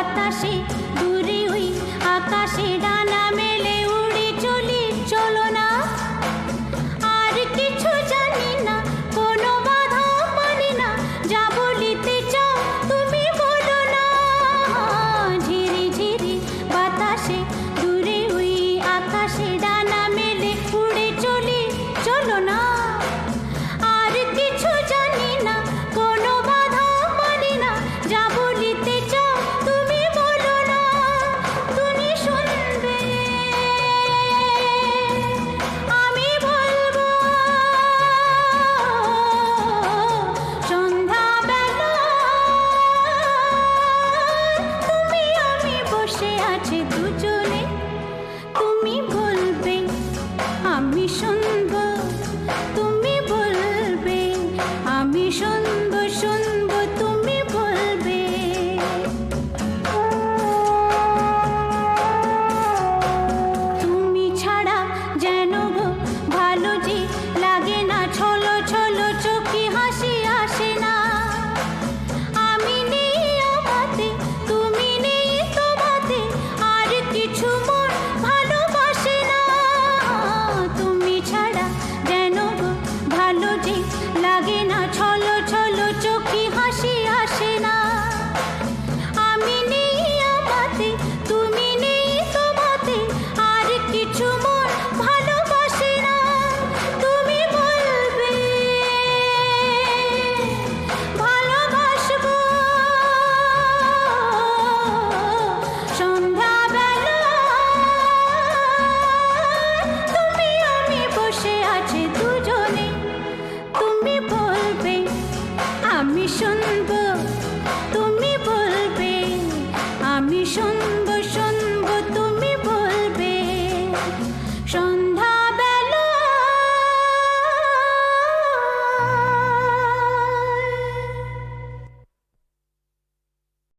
বাতাসে দূরে ওই আকাশে ডান আছে দুজনে। তুমি বলবে আমি শুনব। তুমি বলবে আমি আমি শুনব তুমি বলবে আমি শুনব